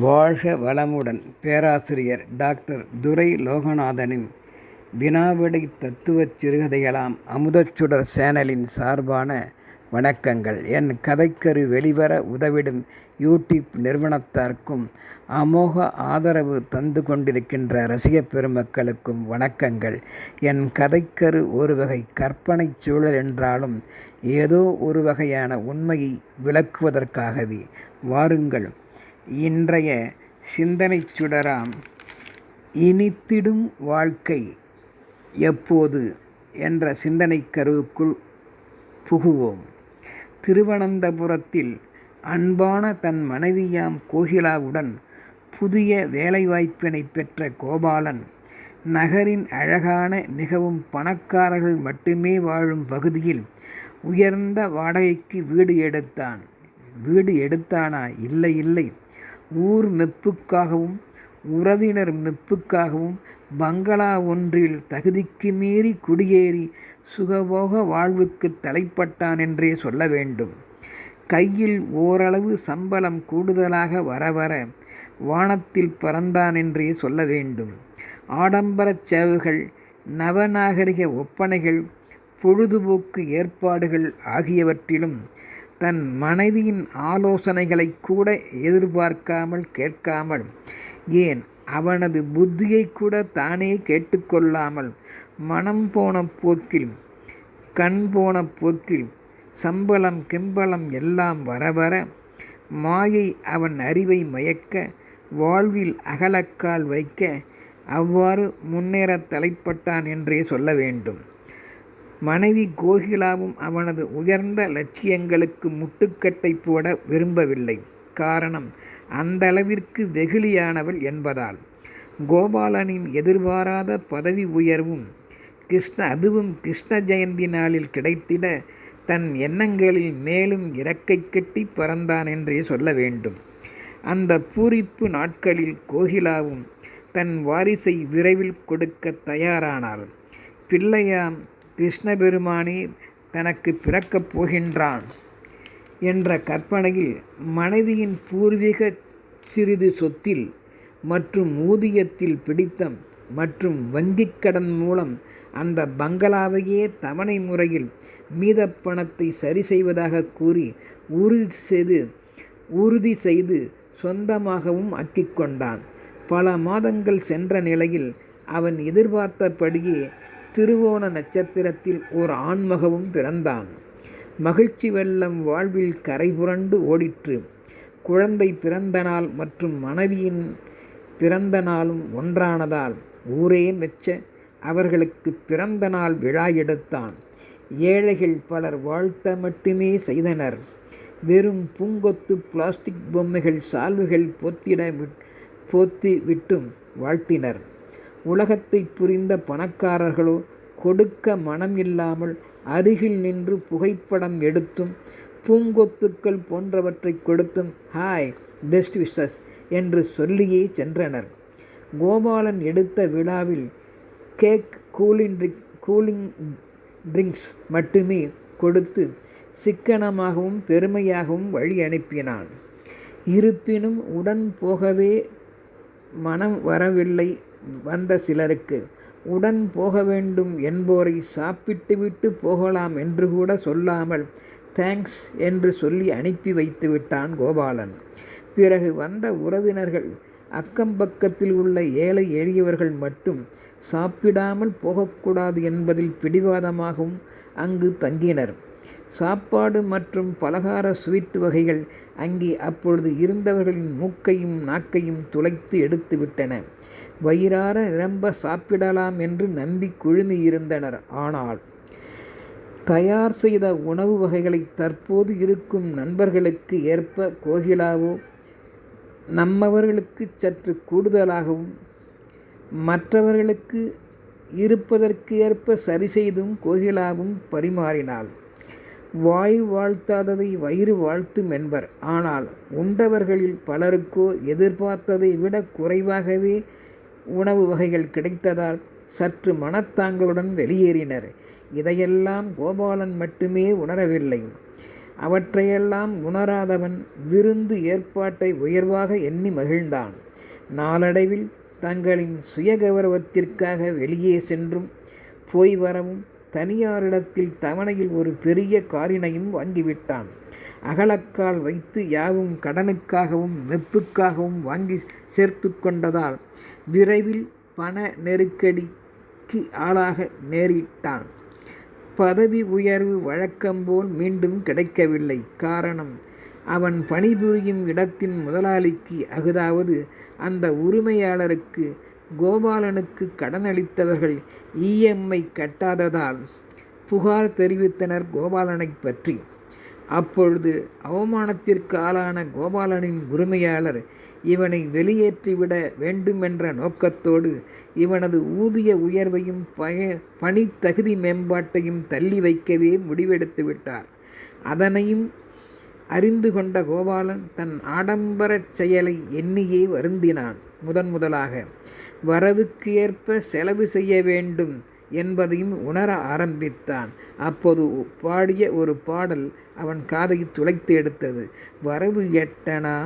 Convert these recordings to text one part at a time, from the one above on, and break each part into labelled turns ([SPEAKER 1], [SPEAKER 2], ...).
[SPEAKER 1] வாழ்க வளமுடன் பேராசிரியர் டாக்டர் துரை லோகநாதனின் வினாவிடை தத்துவச் சிறுகதைகளாம் அமுதச்சுடர் சேனலின் சார்பான வணக்கங்கள். என் கதைக்கரு வெளிவர உதவிடும் யூடியூப் நிறுவனத்தாருக்கும் அமோக ஆதரவு தந்து கொண்டிருக்கின்ற ரசிகப் பெருமக்களுக்கும் வணக்கங்கள். என் கதைக்கரு ஒரு வகை கற்பனை சூழல் என்றாலும் ஏதோ ஒரு வகையான உண்மையை விளக்குவதற்காகவே வாருங்கள். இன்றைய சிந்தனை சுடராம். இனித்திடும் வாழ்க்கை எப்போது என்ற சிந்தனைக் கருவுக்குள் புகுவோம். திருவனந்தபுரத்தில் அன்பான தன் மனைவியாம் கோகிலாவுடன் புதிய வேலைவாய்ப்பினை பெற்ற கோபாலன் நகரின் அழகான மிகவும் பணக்காரர்கள் மட்டுமே வாழும் பகுதியில் உயர்ந்த வாடகைக்கு வீடு எடுத்தான். வீடு எடுத்தானா? இல்லை இல்லை. ஊர் மெப்புக்காகவும் உறவினர் மெப்புக்காகவும் பங்களா ஒன்றில் தகுதிக்கு மீறி குடியேறி சுகபோக வாழ்வுக்கு தலைப்பட்டான் என்றே சொல்ல வேண்டும். கையில் ஓரளவு சம்பளம் கூடுதலாக வர வர வானத்தில் பறந்தான் என்றே சொல்ல வேண்டும். ஆடம்பரச் சேவுகள் நவநாகரிக ஒப்பனைகள் பொழுதுபோக்கு ஏற்பாடுகள் ஆகியவற்றிலும் தன் மனைவியின் ஆலோசனைகளை கூட எதிர்பார்க்காமல் கேட்காமல் ஏன் அவனது புத்தியை கூட தானே கேட்டுக்கொள்ளாமல் மனம் போன போக்கில் கண் போன போக்கில் சம்பளம் கிம்பளம் எல்லாம் வர வர மாயை அவன் அறிவை மயக்க வாழ்வில் அகலக்கால் வைக்க அவ்வாறு முன்னேற தலைப்பட்டான் என்றே சொல்ல வேண்டும். மனைவி கோகிலாவும் அவனது உயர்ந்த லட்சியங்களுக்கு முட்டுக்கட்டை போட விரும்பவில்லை. காரணம் அந்த அளவிற்கு வெகுளியானவள் என்பதால். கோபாலனின் எதிர்பாராத பதவி உயர்வும் கிருஷ்ண அதுவும் கிருஷ்ண ஜெயந்தி நாளில் கிடைத்திட தன் எண்ணங்களில் மேலும் இறக்கை கட்டி பறந்தான் என்றே சொல்ல வேண்டும். அந்த பூரிப்பு நாட்களில் கோகிலாவும் தன் வாரிசை விரைவில் கொடுக்க தயாரானாள். பிள்ளையாம் கிருஷ்ணபெருமானே தனக்கு பிறக்கப் போகின்றான் என்ற கற்பனையில் மனைவியின் பூர்வீக சிறிது சொத்தில் மற்றும் ஊதியத்தில் பிடித்தம் மற்றும் வங்கிக் கடன் மூலம் அந்த பங்களாவையே தவணை முறையில் மீத பணத்தை சரி செய்வதாக கூறி உறுதி செய்து உறுதி செய்து சொந்தமாகவும் ஆக்கிக்கொண்டான் பல மாதங்கள் சென்ற நிலையில் அவன் எதிர்பார்த்தபடியே திருவோண நட்சத்திரத்தில் ஓர் ஆண்மகவும் பிறந்தான். மகிழ்ச்சி வெள்ளம் வாழ்வில் கரை புரண்டு ஓடிற்று. குழந்தை பிறந்த நாள் மற்றும் மனைவியின் பிறந்த நாளும் ஒன்றானதால் ஊரே மெச்ச அவர்களுக்கு பிறந்த நாள் விழா எடுத்தான். ஏழைகள் பலர் வாழ்த்த மட்டுமே செய்தனர். வெறும் பூங்கொத்து பிளாஸ்டிக் பொம்மைகள் சால்வுகள் பொத்திட போத்தி விட்டும் வாழ்த்தினர். உலகத்தை புரிந்த பணக்காரர்களோ கொடுக்க மனம் இல்லாமல் அருகில் நின்று புகைப்படம் எடுத்தும் பூங்கொத்துக்கள் போன்றவற்றை கொடுத்தும் ஹாய் பெஸ்ட் விஷஸ் என்று சொல்லியே சென்றனர். கோபாலன் எடுத்த விழாவில் cake cooling drink cooling drinks மட்டுமே கொடுத்து சிக்கனமாகவும் பெருமையாகவும் வழி அனுப்பினான். இருப்பினும் உடன் போகவே மனம் வரவில்லை வந்த சிலருக்கு. உடன் போக வேண்டும் என்போரை சாப்பிட்டுவிட்டு போகலாம் என்று கூட சொல்லாமல் தேங்க்ஸ் என்று சொல்லி அனுப்பி வைத்து விட்டான் கோபாலன். பிறகு வந்த உறவினர்கள் அக்கம் பக்கத்தில் உள்ள ஏழை எளியவர்கள் மட்டும் சாப்பிடாமல் போகக்கூடாது என்பதில் பிடிவாதமாகவும் அங்கு தங்கினர். சாப்பாடு மற்றும் பலகார ஸ்வீட் வகைகள் அங்கே அப்பொழுது இருந்தவர்களின் மூக்கையும் நாக்கையும் துளைத்து எடுத்து விட்டன. வயிறார நிரம்ப சாப்பிடலாம் என்று நம்பி குழுமியிருந்தனர் ஆனால் தயார் செய்த உணவு வகைகளை தற்போது இருக்கும் நண்பர்களுக்கு ஏற்ப கோகிலாவோ நம்மவர்களுக்கு சற்று கூடுதலாகவும் மற்றவர்களுக்கு இருப்பதற்கு ஏற்ப சரி செய்தும் கோகிலாவும் பரிமாறினாள். வாய் வாழ்த்தாததை வயிறு வாழ்த்தும் என்பர். ஆனால் உண்டவர்களில் பலருக்கோ எதிர்பார்த்ததை விட குறைவாகவே உணவு வகைகள் கிடைத்ததால் சற்று மனத்தாங்களுடன் வெளியேறினர். இதையெல்லாம் கோபாலன் மட்டுமே உணரவில்லை. அவற்றையெல்லாம் உணராதவன் விருந்து ஏற்பாட்டை உயர்வாக எண்ணி மகிழ்ந்தான். நாளடைவில் தங்களின் சுயகௌரவத்திற்காக வெளியே சென்றும் போய் வரவும் தனியாரிடத்தில் தவணையில் ஒரு பெரிய காரினையும் வாங்கிவிட்டான். அகலக்கால் வைத்து யாவும் கடனுக்காகவும் வெப்புக்காகவும் வாங்கி சேர்த்து கொண்டதால் விரைவில் பண நெருக்கடிக்கு ஆளாக நேரிட்டான். பதவி உயர்வு வழக்கம் போல் மீண்டும் கிடைக்கவில்லை. காரணம் அவன் பணிபுரியும் இடத்தின் முதலாளிக்கு அகுதாவது அந்த உரிமையாளருக்கு கோபாலனுக்கு கடனளித்தவர்கள் இஎம்ஐ கட்டாததால் புகார் தெரிவித்தனர் கோபாலனை பற்றி. அப்பொழுது அவமானத்திற்கு ஆளான கோபாலனின் உரிமையாளர் இவனை வெளியேற்றிவிட வேண்டுமென்ற நோக்கத்தோடு இவனது ஊதிய உயர்வையும் பய பணி தகுதி மேம்பாட்டையும் தள்ளி வைக்கவே முடிவெடுத்து விட்டார். அதனையும் அறிந்து கொண்ட கோபாலன் தன் ஆடம்பரச் செயலை எண்ணியே வருந்தினான் முதன் முதலாக. வரவுக்கு ஏற்ப செலவு செய்ய வேண்டும் என்பதையும் உணர ஆரம்பித்தான். அப்போது பாடிய ஒரு பாடல் அவன் காதை துளைத்து எடுத்தது. வரவு எட்டனா?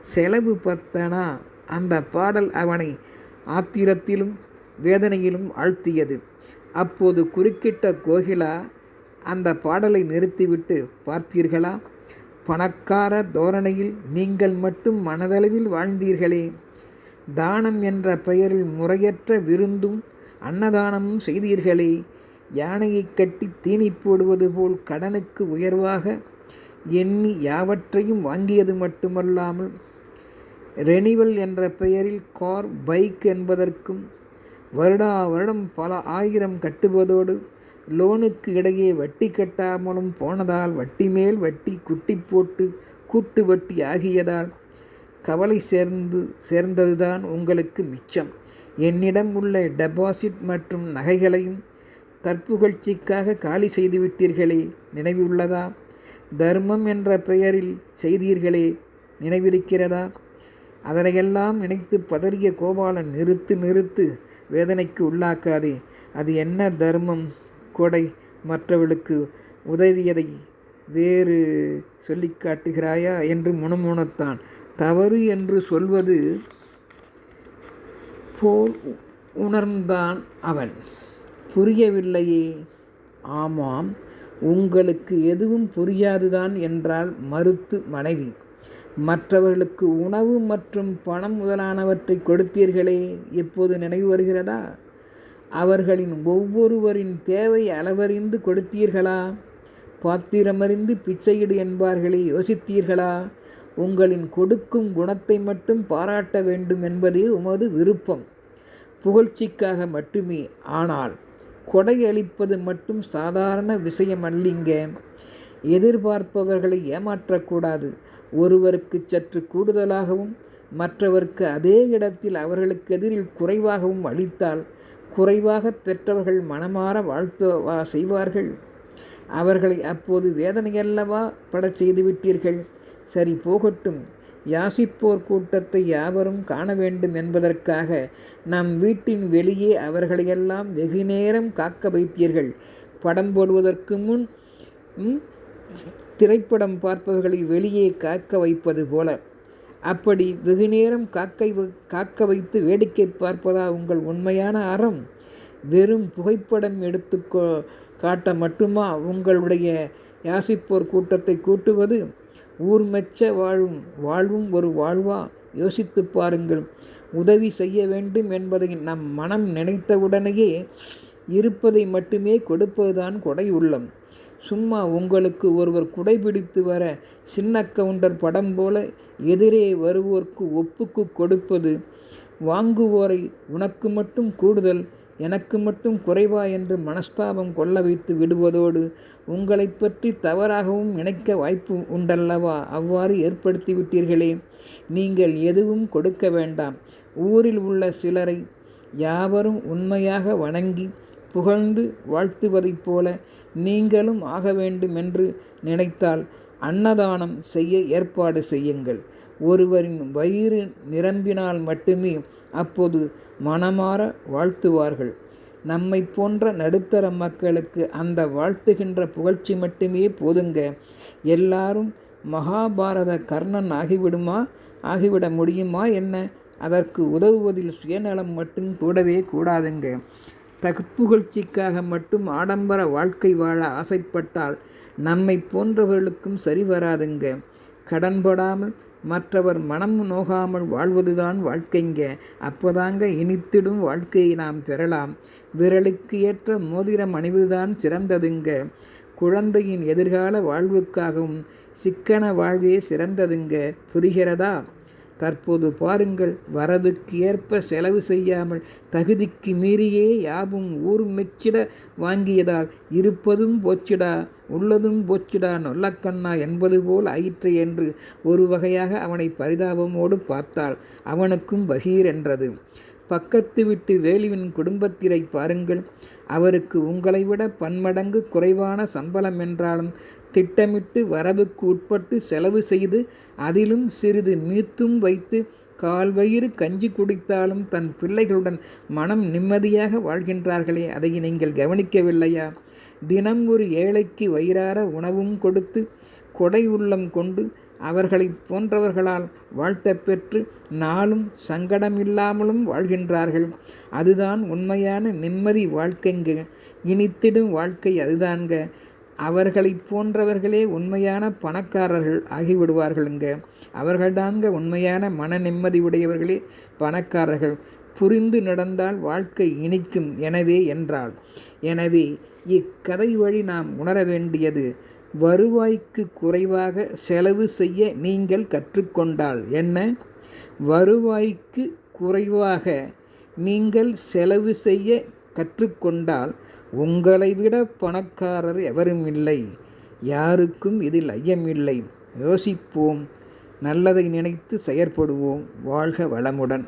[SPEAKER 1] செலவு பத்தனா? அந்த பாடல் அவனை ஆத்திரத்திலும் வேதனையிலும் ஆழ்த்தியது. அப்போது குறுக்கிட்ட கோகிலா அந்த பாடலை நிறுத்திவிட்டு பார்த்தீர்களா? பணக்கார தோரணையில் நீங்கள் மட்டும் மனதளவில் வாழ்ந்தீர்களே. தானம் என்ற பெயரில் முறையற்ற விருந்தும் அன்னதானமும் செய்தீர்களே. யானையை கட்டி தீனி போடுவது போல் கடனுக்கு உயர்வாக எண்ணி யாவற்றையும் வாங்கியது மட்டுமல்லாமல் ரெனிவல் என்ற பெயரில் கார் பைக் என்பதற்கும் வருடா வருடம் பல ஆயிரம் கட்டுவதோடு லோனுக்கு இடையே வட்டி கட்டாமலும் போனதால் வட்டி மேல் வட்டி குட்டி போட்டு கூட்டு வட்டி ஆகியதால் கவலை சேர்ந்து சேர்ந்ததுதான் உங்களுக்கு மிச்சம். என்னிடம் உள்ள டெபாசிட் மற்றும் நகைகளையும் தற்புகழ்ச்சிக்காக காலி செய்து விட்டீர்களே நினைவுள்ளதா? தர்மம் என்ற பெயரில் செய்தீர்களே நினைவிருக்கிறதா? அதனையெல்லாம் நினைத்து பதறிய கோபாலன் நிறுத்து நிறுத்து வேதனைக்கு உள்ளாக்காதே. அது என்ன தர்மம்? கொடை மற்றவளுக்கு உதவியதை வேறு சொல்லி காட்டுகிறாயா? என்று முணுமுணுத்தான். தவறு என்று சொல்வது போல் உணர்ந்தான் அவன். புரியவில்லையே. ஆமாம் உங்களுக்கு எதுவும் புரியாதுதான் என்றால் மறுத்து மனைவி. மற்றவர்களுக்கு உணவு மற்றும் பணம் முதலானவற்றை கொடுத்தீர்களே எப்போது நினைவு வருகிறதா? அவர்களின் ஒவ்வொருவரின் தேவை அளவறிந்து கொடுத்தீர்களா? பாத்திரமறிந்து பிச்சையிடு என்பார்களே யோசித்தீர்களா? உங்களின் கொடுக்கும் குணத்தை மட்டும் பாராட்ட வேண்டும் என்பதே உமது விருப்பம். புகழ்ச்சிக்காக மட்டுமே. ஆனால் கொடை அளிப்பது மட்டும் சாதாரண விஷயம் அல்லிங்க எதிர்பார்ப்பவர்களை ஏமாற்றக்கூடாது. ஒருவருக்கு சற்று கூடுதலாகவும் மற்றவருக்கு அதே இடத்தில் அவர்களுக்கு எதிரில் குறைவாகவும் அளித்தால் குறைவாக பெற்றவர்கள் மனமாற வாழ்த்துவா செய்வார்கள். அவர்களை அப்போது வேதனையல்லவா படச் செய்துவிட்டீர்கள்? சரி போகட்டும். யாசிப்போர் கூட்டத்தை யாவரும் காண வேண்டும் என்பதற்காக நம் வீட்டின் வெளியே அவர்களையெல்லாம் வெகு நேரம் காக்க வைத்தீர்கள் படம் போடுவதற்கு முன் திரைப்படம் பார்ப்பவர்களை வெளியே காக்க வைப்பது போல. அப்படி வெகு நேரம் காக்கை காக்க வைத்து வேடிக்கை பார்ப்பதா உங்கள் உண்மையான அறம்? வெறும் புகைப்படம் எடுத்து காட்ட மட்டுமா உங்களுடைய யாசிப்போர் கூட்டத்தை கூட்டுவது? ஊர் மெச்ச வாழும் வாழ்வும் ஒரு வாழ்வா? யோசித்து பாருங்கள். உதவி செய்ய வேண்டும் என்பதை நம் மனம் நினைத்தவுடனேயே இருப்பதை மட்டுமே கொடுப்பதுதான் கொடை உள்ளம். சும்மா உங்களுக்கு ஒருவர் குடைபிடித்து வர சின்ன கவுண்டர் படம் போல எதிரே வருவோர்க்கு ஒப்புக்கு கொடுப்பது. வாங்குவோரை உனக்கு மட்டும் கூடுதல். எனக்கு மட்டும் குறைவா என்று மனஸ்தாபம் கொள்ள வைத்து விடுவதோடு உங்களை பற்றி தவறாகவும் நினைக்க வாய்ப்பு உண்டல்லவா? அவ்வாறு ஏற்படுத்தி விட்டீர்களே. நீங்கள் எதுவும் கொடுக்க வேண்டாம். ஊரில் உள்ள சிலரை யாவரும் உண்மையாக வணங்கி புகழ்ந்து வாழ்த்துவதைப் போல நீங்களும் ஆக வேண்டும் என்று நினைத்தால் அன்னதானம் செய்ய ஏற்பாடு செய்யுங்கள். ஒருவரின் வயிறு நிரம்பினால் மட்டுமே அப்போது மனமாற வாழ்த்துவார்கள். நம்மை போன்ற நடுத்தர மக்களுக்கு அந்த வாழ்த்துகின்ற புகழ்ச்சி மட்டுமே போதுங்க. எல்லாரும் மகாபாரத கர்ணன் ஆகிவிடுமா? ஆகிவிட முடியுமா என்ன? அதற்கு உதவுவதில் சுயநலம் மட்டும் கூடவே கூடாதுங்க. தகுப்புகழ்ச்சிக்காக மட்டும் ஆடம்பர வாழ்க்கை வாழ ஆசைப்பட்டால் நம்மை போன்றவர்களுக்கும் சரி வராதுங்க. கடன்படாமல் மற்றவர் மனம் நோகாமல் வாழ்வதுதான் வாழ்க்கைங்க அப்போதாங்க இனித்திடும் வாழ்க்கையை நாம் பெறலாம். விரலுக்கு ஏற்ற மோதிரம் அணிவதுதான் சிறந்ததுங்க குழந்தையின் எதிர்கால வாழ்வுக்காகவும் சிக்கன வாழ்வே சிறந்ததுங்க புரிகிறதா? தற்போது பாருங்கள் வரதுக்கு ஏற்ப செலவு செய்யாமல் தகுதிக்கு மீறியே யாவும் ஊர் மெச்சிட வாங்கியதால் இருப்பதும் போச்சிடா உள்ளதும் போச்சிடா நொல்லக்கண்ணா என்பது போல் ஆயிற்று என்று ஒரு வகையாக அவனை பரிதாபமோடு பார்த்தாள். அவனுக்கும் பகீர் என்றது. பக்கத்து விட்டு வேலுவின் குடும்பத்திரை பாருங்கள் அவருக்கு உங்களை விட பன்மடங்கு குறைவான சம்பளம் என்றாலும் திட்டமிட்டு வரவுக்கு உட்பட்டு செலவு செய்து அதிலும் சிறிது மீத்தும் வைத்து கால் வயிறு கஞ்சி குடித்தாலும் தன் பிள்ளைகளுடன் மனம் நிம்மதியாக வாழ்கின்றார்களே. அதை நீங்கள் கவனிக்கவில்லையா? தினம் ஒரு ஏழைக்கு வயிறார உணவும் கொடுத்து கொடை உள்ளம் கொண்டு அவர்களை போன்றவர்களால் வாழ்த்த பெற்று நாளும் சங்கடமில்லாமலும் வாழ்கின்றார்கள். அதுதான் உண்மையான நிம்மதி வாழ்க்கைங்க. இனித்திடும் வாழ்க்கை அதுதான்ங்க. அவர்களை போன்றவர்களே உண்மையான பணக்காரர்கள் ஆகிவிடுவார்களுங்க. அவர்கள்தாங்க உண்மையான மன நிம்மதி உடையவர்களே பணக்காரர்கள். புரிந்து நடந்தால் வாழ்க்கை இனிக்கும் எனவே என்றால் எனவே இக்கதை வழி நாம் உணர வேண்டியது வருவாய்க்கு குறைவாக செலவு செய்ய நீங்கள் கற்றுக்கொண்டால் என்ன? வருவாய்க்கு குறைவாக நீங்கள் செலவு செய்ய கற்றுக்கொண்டால் உங்களை விட பணக்காரர் எவரும் இல்லை. யாருக்கும் இதில் ஐயமில்லை. யோசிப்போம். நல்லதை நினைத்து செயற்படுவோம். வாழ்க வளமுடன்.